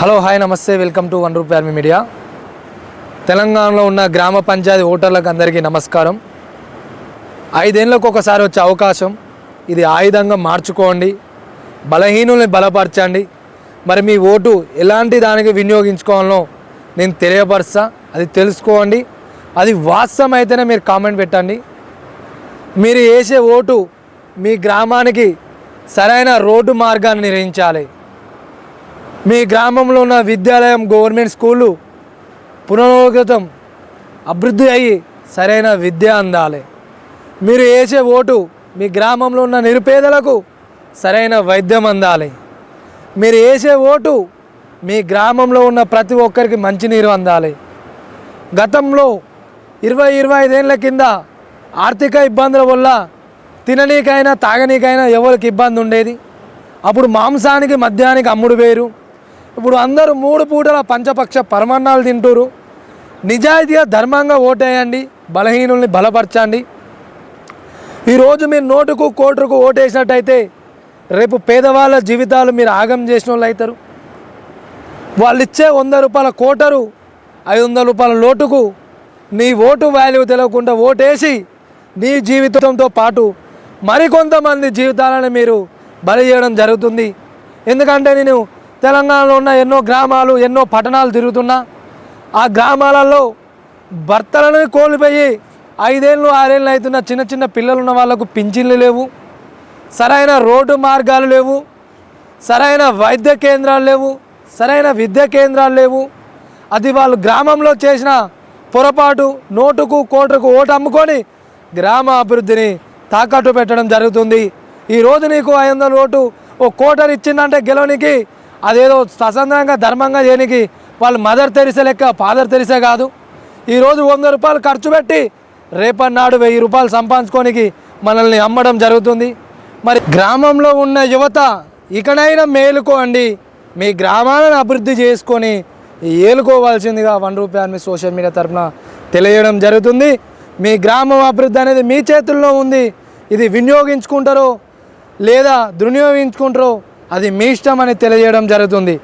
Hello hi namaste welcome to one rupee army media. తెలంగాణలో ఉన్న గ్రామ పంచాయతీ ఓటర్లకు అందరికీ నమస్కారం. ఐదేళ్ళకు ఒకసారి వచ్చే అవకాశం ఇది ఆయుధంగా మార్చుకోండి బలహీనుల్ని బలపరచండి. మరి మీ ఓటు ఎలాంటి దానికి వినియోగించుకోవాలో నేను తెలియపరుస్తా అది తెలుసుకోండి. అది వాస్తవం అయితేనే మీరు కామెంట్ పెట్టండి. మీరు వేసే ఓటు మీ గ్రామానికి సరైన రోడ్డు మార్గాన్ని నిర్వహించాలి మీ గ్రామంలో ఉన్న విద్యాలయం గవర్నమెంట్ స్కూళ్ళు పునరోగతం అభివృద్ధి అయ్యి సరైన విద్య అందాలి. మీరు వేసే ఓటు మీ గ్రామంలో ఉన్న నిరుపేదలకు సరైన వైద్యం అందాలి. మీరు వేసే ఓటు మీ గ్రామంలో ఉన్న ప్రతి ఒక్కరికి మంచినీరు అందాలి. గతంలో ఇరవై ఇరవై ఐదేళ్ళ కింద ఆర్థిక ఇబ్బందుల వల్ల తిననీకైనా తాగనీకైనా ఎవరికి ఇబ్బంది ఉండేది? అప్పుడు మాంసానికి మద్యానికి అమ్ముడు వేరు. ఇప్పుడు అందరూ మూడు పూటల పంచపక్ష పరమాన్నాలు తింటారు నిజాయితీగా ధర్మంగా ఓటేయండి బలహీనుల్ని బలపరచండి. ఈరోజు మీరు నోటుకు కోటుకు ఓటేసినట్టయితే రేపు పేదవాళ్ళ జీవితాలు మీరు ఆగం చేసిన వాళ్ళు అవుతారు వాళ్ళు ఇచ్చే వంద రూపాయల కోటరు ఐదు వందల రూపాయల లోటుకు నీ ఓటు వాల్యూ తెలియకుండా ఓటేసి నీ జీవితంతో పాటు మరికొంతమంది జీవితాలను మీరు బలి చేయడం జరుగుతుంది. ఎందుకంటే నేను తెలంగాణలో ఉన్న ఎన్నో గ్రామాలు ఎన్నో పట్టణాలు తిరుగుతున్నా ఆ గ్రామాలలో భర్తలను కోల్పోయి ఐదేళ్ళు ఆరేళ్ళు అవుతున్న చిన్న చిన్న పిల్లలు ఉన్న వాళ్ళకు పింఛన్లు లేవు సరైన రోడ్డు మార్గాలు లేవు సరైన వైద్య కేంద్రాలు లేవు సరైన విద్యా కేంద్రాలు లేవు. అది వాళ్ళు గ్రామంలో చేసిన పొరపాటు నోటుకు కోటకు ఓటు అమ్ముకొని గ్రామ అభివృద్ధిని తాకట్టు పెట్టడం జరుగుతుంది. ఈరోజు నీకు ఐదు వందల ఓటు ఓ కోటరు ఇచ్చిందంటే గెలవనికి అదేదో స్వతంత్రంగా ధర్మంగా దేనికి వాళ్ళు మదర్ తెరిసే లెక్క ఫాదర్ తెరిసే కాదు. ఈరోజు వంద రూపాయలు ఖర్చు పెట్టి రేపన్నాడు వెయ్యి రూపాయలు సంపాదించుకోనికి మనల్ని అమ్మడం జరుగుతుంది. మరి గ్రామంలో ఉన్న యువత ఇకనైనా మేలుకోండి. మీ గ్రామాలను అభివృద్ధి చేసుకొని ఏలుకోవాల్సిందిగా వన్ రూపీ సోషల్ మీడియా తరఫున తెలియడం జరుగుతుంది. మీ గ్రామం అభివృద్ధి అనేది మీ చేతుల్లో ఉంది. ఇది వినియోగించుకుంటారో లేదా దుర్వినియోగించుకుంటారో అది మీ ఇష్టం అని తెలియజేయడం జరుగుతుంది.